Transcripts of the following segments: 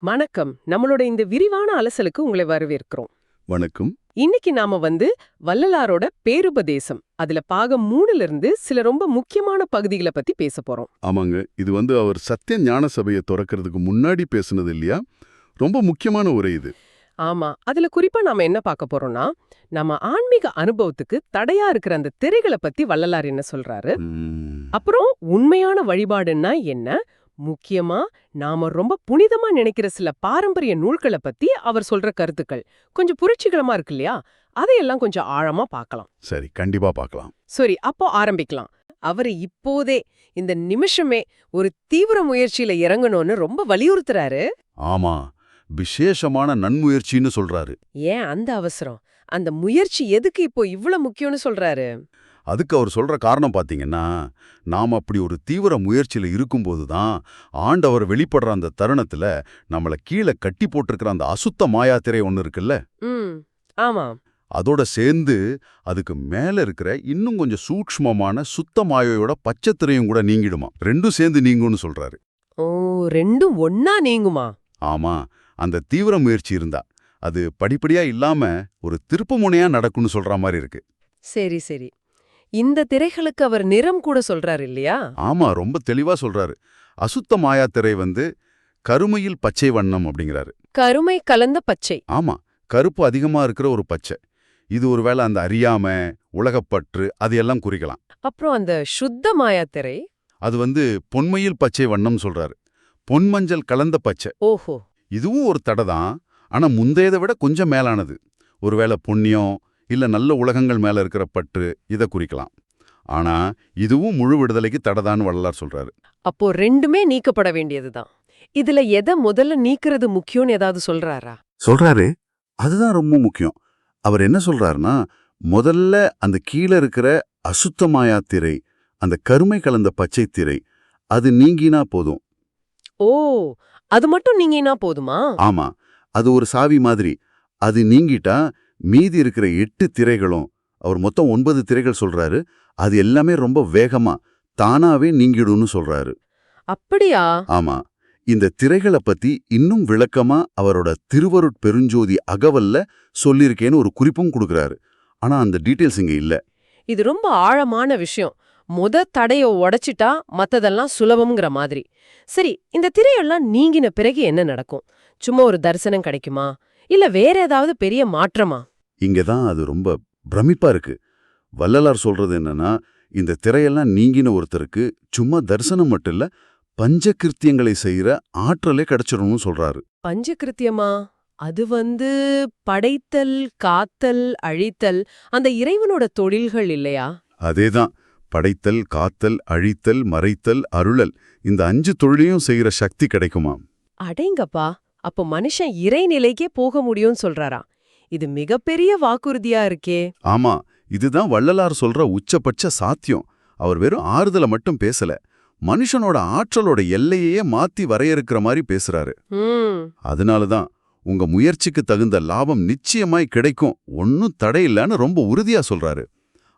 வணக்கம். நம்மளோட இந்த விரிவான அலசலுக்கு உங்களை வரவேற்கிறோம். வணக்கம். இன்னைக்கு நாம வந்து வள்ளலாரோட பேருபதேசம் அதுல பாகம் மூணுல இருந்து சில ரொம்ப முக்கியமான பகுதிகளை பத்தி பேச போறோம். ஆமாங்க. இது வந்து அவர் சத்திய ஞான சபையை திறக்கிறதுக்கு முன்னாடி பேசுனது இல்லையா? ரொம்ப முக்கியமான உரை இது. ஆமா. அதுல குறிப்பா நாம என்ன பார்க்க போறோம்னா நம்ம ஆன்மீக அனுபவத்துக்கு தடையா இருக்கிற அந்த திரைகளை பத்தி வள்ளலார் என்ன சொல்றாரு? அப்புறம் உண்மையான வழிபாடுன்னா என்ன? முக்கியமா நாம ரொம்ப புனிதமா நினைக்கிற சில பாரம்பரிய நூல்களை பத்தி அவர் சொல்ற கருத்துக்கள். கொஞ்சம் புரட்சிகரமா இருக்கு இல்லையா? அதையெல்லாம் கொஞ்சம் ஆழமா பார்க்கலாம். சரி கண்டிப்பா பார்க்கலாம். சரி அப்போ ஆரம்பிக்கலாம். அவரு இப்போதே இந்த நிமிஷமே ஒரு தீவிர முயற்சியில இறங்கணும்னு ரொம்ப வலியுறுத்துறாரு. ஆமா விசேஷமான நன்முயற்சின்னு சொல்றாரு. ஏன் அந்த அவசரம்? அந்த முயற்சி எதுக்கு இப்போ இவ்ளோ முக்கியம்னு சொல்றாரு? அதுக்கு அவர் சொல்ற காரணம் பாத்தீங்கன்னா நாம் அப்படி ஒரு தீவிர முயற்சியில இருக்கும்போது தான் ஆண்டவர் வெளிப்படுற அந்த தருணத்துல நம்மள கீழே கட்டி போட்டிருக்கிற அந்த அசுத்த மாயாத்திரை ஒன்று இருக்குல்ல? ம். ஆமா. அதோட சேர்ந்து அதுக்கு மேல இருக்கிற இன்னும் கொஞ்சம் சூக்ஷ்மமான சுத்த மாயோட பச்சைத்திரையும் கூட நீங்கிடுமா? ரெண்டும் சேர்ந்து நீங்கும்னு சொல்றாரு. ஓ ரெண்டும் ஒன்னா நீங்குமா? ஆமா. அந்த தீவிர முயற்சி இருந்தா. அது படிப்படியா இல்லாம ஒரு திருப்புமுனையா நடக்கும்னு சொல்ற மாதிரி இருக்கு. சரி சரி. இந்த திரைகளுக்கு அவர் நிறம் கூட சொல்றாரு இல்லையா? ஆமா ரொம்ப தெளிவா சொல்றாரு. அசுத்த மாயாத்திரை வந்து கருமையில் பச்சை வண்ணம் அப்படிங்கிறாரு. கருமை கலந்த பச்சை. ஆமா கருப்பு அதிகமா இருக்கிற ஒரு பச்சை. இது ஒருவேளை அந்த அறியாம உலகப்பற்று அது எல்லாம் குறிக்கலாம். அப்புறம் அந்த சுத்த மாயாத்திரை அது வந்து பொன்மையில் பச்சை வண்ணம் சொல்றாரு. பொன்மஞ்சள் கலந்த பச்சை. ஓஹோ. இதுவும் ஒரு தடை தான். ஆனா முந்தையதை விட கொஞ்சம் மேலானது. ஒருவேளை புண்ணியம் இல்ல நல்ல உலகங்கள் மேல இருக்கிற பற்று இதை குறிக்கலாம். ஆனா இதுவும் முழு விடுதலைக்கு தடைதான்னு வள்ளலார் சொல்றாரு. அப்போ ரெண்டுமே நீக்கப்பட வேண்டியதுதான். இதுல எதை முதல்ல நீக்கிறது முக்கியம்னு ஏதாவது சொல்றாரா? சொல்றாரு. அதுதான் ரொம்ப முக்கியம். அவர் என்ன சொல்றாருன்னா முதல்ல அந்த கீழே இருக்கிற அசுத்தமாயா திரை அந்த கருமை கலந்த பச்சை திரை அது நீங்கினா போதும். ஓ அது மட்டும் நீங்கினா போதுமா? ஆமா. அது ஒரு சாவி மாதிரி. அது நீங்கிட்டா மீதி இருக்கிற எட்டு திரைகளும் அவர் மொத்தம் ஒன்பது திரைகள் சொல்றாரு. அது எல்லாமே ரொம்ப வேகமா தானாவே நீங்கிடும்னு சொல்றாரு. அப்படியா? ஆமா. இந்த திரைகளை பத்தி இன்னும் விளக்கமா அவரோட திருவருட் பெருஞ்சோதி அகவல்ல சொல்லியிருக்கேன்னு ஒரு குறிப்பும் கொடுக்கறாரு. ஆனா அந்த டீட்டெயில்ஸ் இங்க இல்ல. இது ரொம்ப ஆழமான விஷயம். முத தடைய உடைச்சிட்டா மத்ததெல்லாம் சுலபம்ங்கிற மாதிரி. சரி இந்த திரையெல்லாம் நீங்கின பிறகு என்ன நடக்கும்? சும்மா ஒரு தரிசனம் கிடைக்குமா? இல்ல வேற ஏதாவது பெரிய மாற்றமா? இங்க தான் அது ரொம்ப பிரமிப்பா இருக்கு. வள்ளலார் சொல்றது என்னன்னா இந்த திரையெல்லாம் நீங்கின ஒருத்தருக்கு சும்மா தரிசனம் மட்டும் இல்ல பஞ்சகிருத்தியங்களை செய்யற ஆற்றலே கிடைச்சிரும்னு சொல்றாரு. பஞ்சகிருத்தியமா? அது வந்து படைத்தல் காத்தல் அழித்தல் அந்த இறைவனோட தொழில்கள் இல்லையா? அதேதான். படைத்தல் காத்தல் அழித்தல் மறைத்தல் அருளல் இந்த அஞ்சு தொழிலையும் செய்யற சக்தி கிடைக்குமாம். அடேங்கப்பா! அப்போ மனுஷன் இறைநிலைக்கே போக முடியும்னு சொல்றாரா இது மிகப்பெரிய வாக்குறுதியா இருக்கே. ஆமா இதுதான் வள்ளலார் சொல்ற உச்சபட்ச சாத்தியம். அவர் வெறும் ஆறுதல மட்டும் பேசல. மனுஷனோட ஆற்றலோட எல்லையையே மாத்தி வரையறுக்கிற மாதிரி பேசுறாரு. ம். அதனால தான் உங்க முயற்சிக்கு தகுந்த லாபம் நிச்சயமாய் கிடைக்கும். ஒன்னும் தடையில்லைன்னு ரொம்ப உறுதியா சொல்றாரு.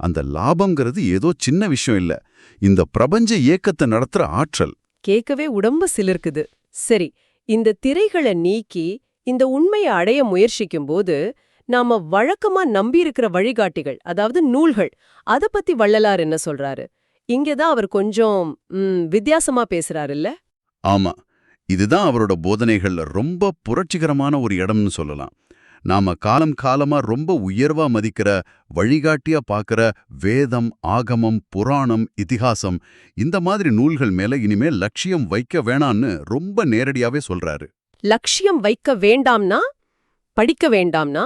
அந்த லாபம்ங்கிறது ஏதோ சின்ன விஷயம் இல்ல. இந்த பிரபஞ்ச இயக்கத்தை நடத்துற ஆற்றல். கேட்கவே உடம்பு சிலிர்க்குது. சரி இந்த திரைகளை நீக்கி இந்த உண்மையை அடைய முயற்சிக்கும்போது நாம வழக்கமா நம்பியிருக்கிற வழிகாட்டிகள் அதாவது நூல்கள் அத பத்தி வள்ளலார் என்ன சொல்றாரு? இங்கதான் அவர் கொஞ்சம் வித்தியாசமா பேசுறாரு இல்ல ஆமா இதுதான் அவரோட போதனைகள்ல ரொம்ப புரட்சிகரமான ஒரு இடம்னு சொல்லலாம். நாம காலம் காலமா ரொம்ப உயர்வா மதிக்கிற வழிகாட்டியா பார்க்கிற வேதம் ஆகமம் புராணம் இதிகாசம் இந்த மாதிரி நூல்கள் மேல இனிமே லட்சியம் வைக்க வேணான்னு ரொம்ப நேரடியாவே சொல்றாரு. லட்சியம் வைக்க வேண்டாம்னா? படிக்க வேண்டாம்னா?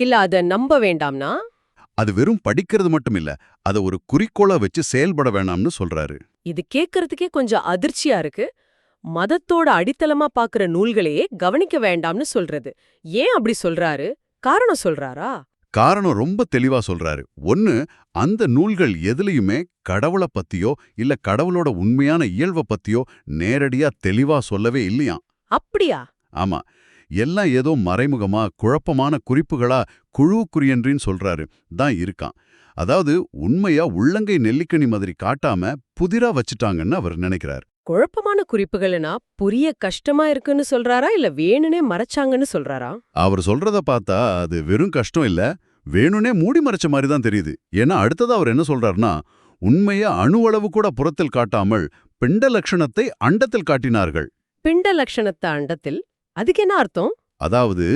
இல்ல அத நம்ப வேண்டாம்னா? அது வெறும் படிக்கிறது மட்டும் இல்ல அத ஒரு குறிக்கோளா வச்சு செயல்பட வேணாம்னு சொல்றாரு. இது கேட்கறதுக்கே கொஞ்சம் அதிர்ச்சியா இருக்கு. மதத்தோட அடித்தளமா பாக்குற நூல்களையே கவனிக்க வேண்டாம்னு சொல்றது. ஏன் அப்படி சொல்றாரு? காரணம் சொல்றாரா? காரணம் ரொம்ப தெளிவா சொல்றாரு. ஒன்னு அந்த நூல்கள் எதுலயுமே கடவுளை பத்தியோ இல்ல கடவுளோட உண்மையான இயல்பை பத்தியோ நேரடியா தெளிவா சொல்லவே இல்லையாம். அப்படியா? ஆமா. எல்லாம் ஏதோ மறைமுகமா குழப்பமான குறிப்புகளா குழு குறியன்றின்னு சொல்றாரு. தான் இருக்கான் அதாவது உண்மையா உள்ளங்கை நெல்லிக்கனி மாதிரி காட்டாம புதிரா வச்சுட்டாங்கன்னு அவர் நினைக்கிறார். குழப்பமான குறிப்புகள்னா புரிய கஷ்டமா இருக்குன்னு சொல்றாரா? இல்ல வேணுனே மறைச்சாங்கன்னு சொல்றாரா? அவர் சொல்றத பார்த்தா அது வெறும் கஷ்டம் இல்ல வேணும்னே மூடி மறைச்ச மாதிரி தான் தெரியுது. ஏன்னா அடுத்ததா அவர் என்ன சொல்றாருன்னா உண்மைய அணுவளவு கூட புறத்தில் காட்டாமல் பிண்ட லட்சணத்தை அண்டத்தில் காட்டினார்கள். பிண்ட லட்சணத்த அண்டத்தில்? அதுக்கு என்ன அர்த்தம்? அதாவது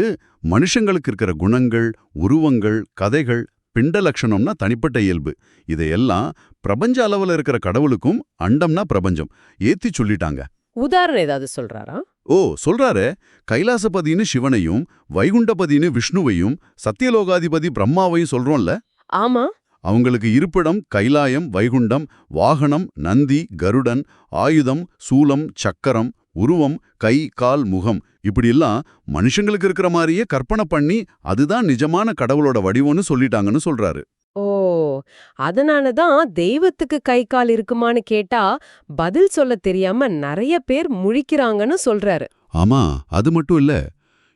மனுஷங்களுக்கு இருக்கிற குணங்கள் உருவங்கள் கதைகள் பிண்ட லட்சணம்னா தனிப்பட்ட இயல்பு. இதையெல்லாம் பிரபஞ்ச அளவுல இருக்கிற கடவுளுக்கும் அண்டம்னா பிரபஞ்சம். ஏத்தி சொல்லிட்டாங்க. உதாரணம் ஏதாவது சொல்றாரா? ஓ சொல்றாரு. கைலாசபதின்னு சிவனையும் வைகுண்டபதின்னு விஷ்ணுவையும் சத்தியலோகாதிபதி பிரம்மாவையும் சொல்றோம்ல? ஆமா. அவங்களுக்கு இருப்பிடம் கைலாயம் வைகுண்டம் வாகனம் நந்தி கருடன் ஆயுதம் சூலம் சக்கரம் உருவம் கை கால் முகம் இப்படியெல்லாம் மனுஷங்களுக்கு இருக்கிற மாதிரியே கற்பனை பண்ணி அதுதான் நிஜமான கடவுளோட வடிவம்னு சொல்லிட்டாங்கன்னு சொல்றாரு. ஓ அதனால தான் தெய்வத்துக்கு கை கால் இருக்குமான்னு கேட்டா பதில் சொல்ல தெரியாம நிறைய பேர் முழிக்கிறாங்கன்னு சொல்றாரு. ஆமா அது மட்டும் இல்ல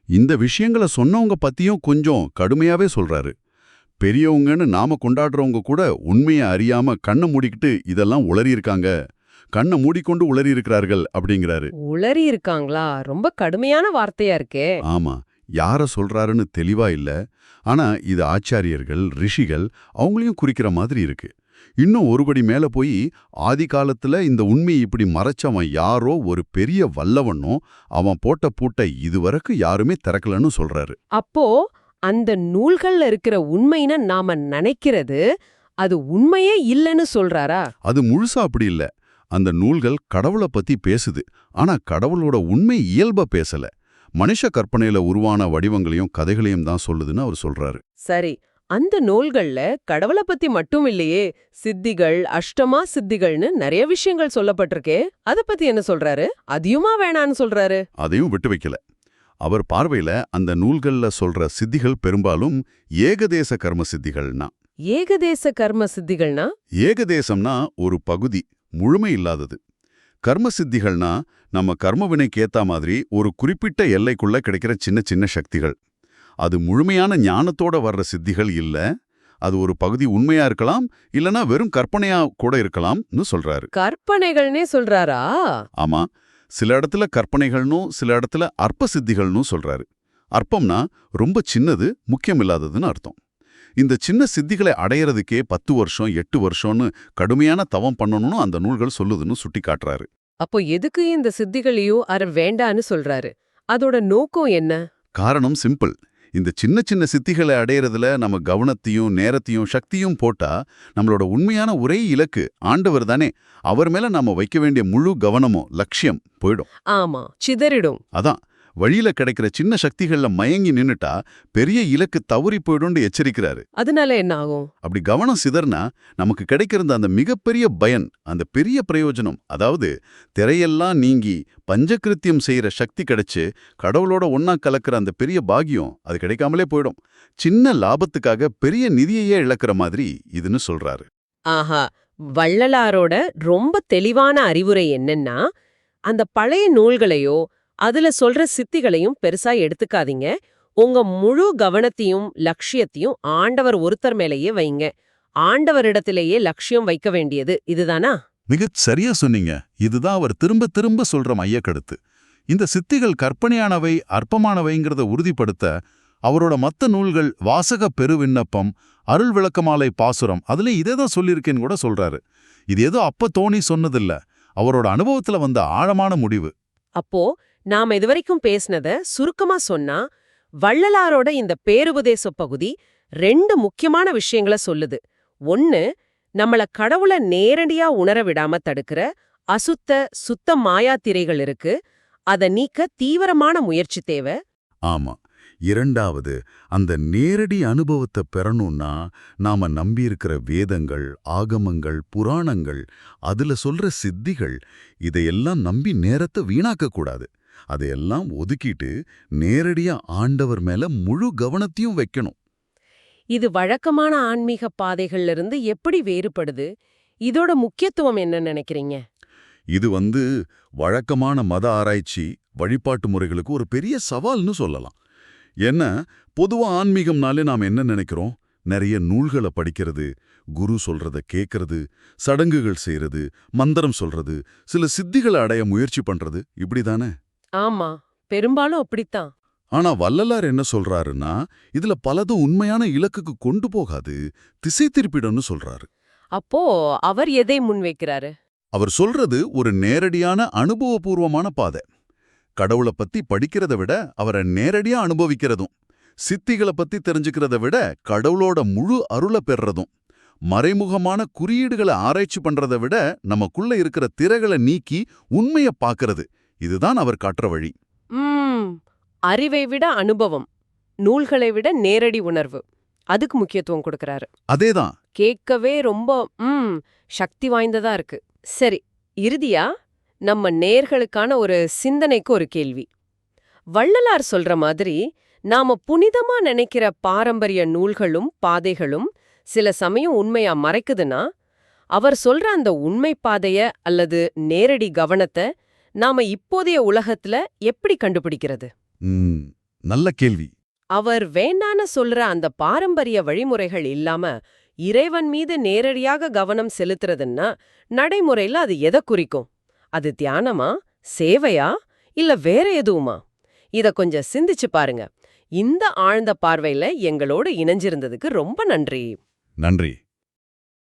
இந்த விஷயங்களை சொன்னவங்க பத்தியும் கொஞ்சம் கடுமையாவே சொல்றாரு. பெரியவங்கன்னு நாம கொண்டாடுறவங்க கூட உண்மையை அறியாம கண்ணை மூடிக்கிட்டு இதெல்லாம் உளறி இருக்காங்க கண்ணை மூடிக்கொண்டு உளறி இருக்கிறார்கள் அப்படிங்கிறாரு. உளறி இருக்காங்களா ரொம்ப கடுமையான வார்த்தையா இருக்கே. ஆமா யார சொல்றாருன்னு தெளிவா இல்ல. ஆனா இது ஆச்சாரியர்கள் ரிஷிகள் அவங்களையும் குறிக்கிற மாதிரி இருக்கு. இன்னும் ஒருபடி மேல போய் ஆதி காலத்துல இந்த உண்மையை இப்படி மறைச்சவன் யாரோ ஒரு பெரிய வல்லவனோ அவன் போட்ட பூட்டை இதுவரைக்கும் யாருமே திறக்கலன்னு சொல்றாரு. அப்போ அந்த நூல்கள்ல இருக்கிற உண்மைன்னு நாம நினைக்கிறது அது உண்மையே இல்லைன்னு சொல்றாரா? அது முழுசா அப்படி இல்ல. அந்த நூல்கள் கடவுளை பத்தி பேசுது. ஆனா கடவுளோட உண்மை இயல்ப பேசல. மனுஷ கற்பனையில உருவான வடிவங்களையும் கதைகளையும் தான் சொல்லுதுன்னு அவர் சொல்றாரு. சரி அந்த நூல்கள்ல கடவுளை பத்தி மட்டும் இல்லையே சித்திகள் அஷ்டமா சித்திகள்னு நிறைய விஷயங்கள் சொல்லப்பட்டிருக்கே அத பத்தி என்ன சொல்றாரு? அதிகமா வேணான்னு சொல்றாரு. அதையும் விட்டு வைக்கல. அவர் பார்வையில அந்த நூல்கள்ல சொல்ற சித்திகள் பெரும்பாலும் ஏகதேச கர்ம சித்திகள்னா. ஏகதேச கர்ம சித்திகள்னா? ஏகதேசம்னா ஒரு பகுதி முழுமை இல்லாதது கர்ம சித்திகள்னா நம்ம கர்மவினைக்கு ஏத்த மாதிரி ஒரு குறிப்பிட்ட எல்லைக்குள்ள கிடைக்கிற சின்ன சின்ன சக்திகள். அது முழுமையான ஞானத்தோட வர்ற சித்திகள் இல்ல. அது ஒரு பகுதி உண்மையா இருக்கலாம் இல்லனா வெறும் கற்பனையா கூட இருக்கலாம்னு சொல்றாரு. கற்பனைகள்னே சொல்றாரா? ஆமா. சில இடத்துல கற்பனைகள்னும் சில இடத்துல அற்ப சித்திகள்னும் சொல்றாரு. அற்பம்னா ரொம்ப சின்னது முக்கியமில்லாததுன்னு அர்த்தம். இந்த சின்ன சித்திகளை அடையறதுக்கே பத்து வருஷம் எட்டு வருஷம்னு கடுமையான தவம் பண்ணணும்னு அந்த நூல்கள் சொல்லுதுன்னு சுட்டி காட்டுறாரு அப்போ எதுக்கு இந்த சித்திகளையும் அற வேண்டான்னு சொல்றாரு? அதோட நோக்கம் என்ன? காரணம் சிம்பிள். இந்த சின்ன சின்ன சித்திகளை அடையறதுல நம்ம கவனத்தையும் நேரத்தையும் சக்தியும் போட்டா நம்மளோட உண்மையான ஒரே இலக்கு ஆண்டவர் தானே. அவர் மேல நாம வைக்க வேண்டிய முழு கவனமும் லட்சியம் போயிடும். ஆமா சிதறிடும். அதான். வழியில கிடைக்கிற சின்ன சக்திகள்ல மயங்கி நின்னுட்டா பெரிய இலக்கு தவறி போயிடும்னு எச்சரிக்கிறாரு. அதனால என்ன ஆகும்? அப்படி கவனம் சிதறனா நமக்கு கிடைக்கிறது அந்த மிகப்பெரிய பயன் அந்த பெரிய பிரயோஜனம் அதாவது திரையெல்லாம் நீங்கி பஞ்சகிருத்தியம் செய்யற சக்தி கிடைச்சு கடவுளோட ஒன்னா கலக்கிற அந்த பெரிய பாக்கியம் அது கிடைக்காமலே போயிடும். சின்ன லாபத்துக்காக பெரிய நிதியையே இழக்கிற மாதிரி இதுன்னு சொல்றாரு. ஆஹா வள்ளலாரோட ரொம்ப தெளிவான அறிவுரை என்னன்னா அந்த பழைய நூல்களையோ அதுல சொல்ற சித்திகளையும் பெருசா எடுத்துக்காதீங்க. உங்க முழு கவனத்தையும் லட்சியத்தையும் ஆண்டவர் ஒருத்தர் மேலேயே வைங்க. ஆண்டவரிடத்திலேயே லட்சியம் வைக்க வேண்டியது இதுதானா? மிகச் சரியா சொன்னீங்க. இதுதான் அவர் திரும்ப திரும்ப சொல்ற மையக்கருத்து. இந்த சித்திகள் கற்பனையானவை அற்பமானவைங்கிறத உறுதிப்படுத்த அவரோட மத்த நூல்கள் வாசக பெருவிண்ணப்பம் அருள் விளக்கமாலை பாசுரம் அதுல இதே தான் சொல்லியிருக்கேன்னு கூட சொல்றாரு. இது ஏதோ அப்ப தோணி சொன்னதில்ல. அவரோட அனுபவத்துல வந்த ஆழமான முடிவு. அப்போ நாம இதுவரைக்கும் பேசினத சுருக்கமா சொன்னா வள்ளலாரோட இந்த பேருபதேச பகுதி ரெண்டு முக்கியமான விஷயங்கள சொல்லுது. ஒன்னு நம்மள கடவுள நேரடியா உணர விடாம தடுக்கிற அசுத்த சுத்த மாயாத்திரைகள் இருக்கு. அத நீக்க தீவிரமான முயற்சி தேவை. ஆமா. இரண்டாவது அந்த நேரடி அனுபவத்தை பெறணும்னா நாம நம்பியிருக்கிற வேதங்கள் ஆகமங்கள் புராணங்கள் அதுல சொல்ற சித்திகள் இதையெல்லாம் நம்பி நேரத்தை வீணாக்க கூடாது அதையெல்லாம் ஒதுக்கிட்டு நேரடியா ஆண்டவர் மேல முழு கவனத்தையும் வைக்கணும். இது வழக்கமான ஆன்மீக பாதைகள்ல இருந்து எப்படி வேறுபடுது? இதோட முக்கியத்துவம் என்ன நினைக்கிறீங்க? இது வந்து வழக்கமான மத ஆராய்ச்சி வழிபாட்டு முறைகளுக்கு ஒரு பெரிய சவால்னு சொல்லலாம். என்ன? பொதுவா ஆன்மீகம்னாலே நாம் என்ன நினைக்கிறோம்? நிறைய நூல்களை படிக்கிறது குரு சொல்றத கேட்கறது சடங்குகள் செய்யறது மந்திரம் சொல்றது சில சித்திகளை அடைய முயற்சி பண்றது இப்படிதானே? ஆமா பெரும்பாலும் அப்படித்தான். ஆனா வள்ளலார் என்ன சொல்றாருன்னா இதுல பலதும் உண்மையான இலக்குக்கு கொண்டு போகாது திசை திருப்பிடும்னு சொல்றாரு. அப்போ அவர் எதை முன்வைக்கிறாரு அவர் சொல்றது ஒரு நேரடியான அனுபவபூர்வமான பாதை. கடவுளை பத்தி படிக்கிறத விட அவரை நேரடியா அனுபவிக்கிறதும் சித்திகளை பத்தி தெரிஞ்சுக்கிறத விட கடவுளோட முழு அருளை பெறுறதும் மறைமுகமான குறியீடுகளை ஆராய்ச்சி பண்றதை விட நமக்குள்ள இருக்கிற திரைகளை நீக்கி உண்மையை பார்க்கறது இதுதான் அவர் காட்டுற வழி. அறிவை விட அனுபவம் நூல்களை விட நேரடி உணர்வு. அதுக்கு முக்கியத்துவம் கொடுக்கறாரு. அதேதான். கேட்கவே ரொம்ப ம் சக்தி வாய்ந்ததா இருக்கு. சரி இறுதியா நம்ம நேர்களுக்கான ஒரு சிந்தனைக்கு ஒரு கேள்வி. வள்ளலார் சொல்ற மாதிரி நாம புனிதமா நினைக்கிற பாரம்பரிய நூல்களும் பாதைகளும் சில சமயம் உண்மையா மறைக்குதுன்னா அவர் சொல்ற அந்த உண்மை பாதைய அல்லது நேரடி கவனத்தை நாம இப்போதைய உலகத்துல எப்படி கண்டுபிடிக்கிறது? நல்ல கேள்வி. அவர் வேண்டான்னு சொல்ற அந்த பாரம்பரிய வழிமுறைகள் இல்லாம இறைவன் மீது நேரடியாக கவனம் செலுத்துறதுன்னா நடைமுறையில அது எதை குறிக்கும்? அது தியானமா சேவையா இல்ல வேற எதுவுமா? இத கொஞ்சம் சிந்திச்சு பாருங்க. இந்த ஆழ்ந்த பார்வையில எங்களோட இணைஞ்சிருந்ததுக்கு ரொம்ப நன்றி. நன்றி.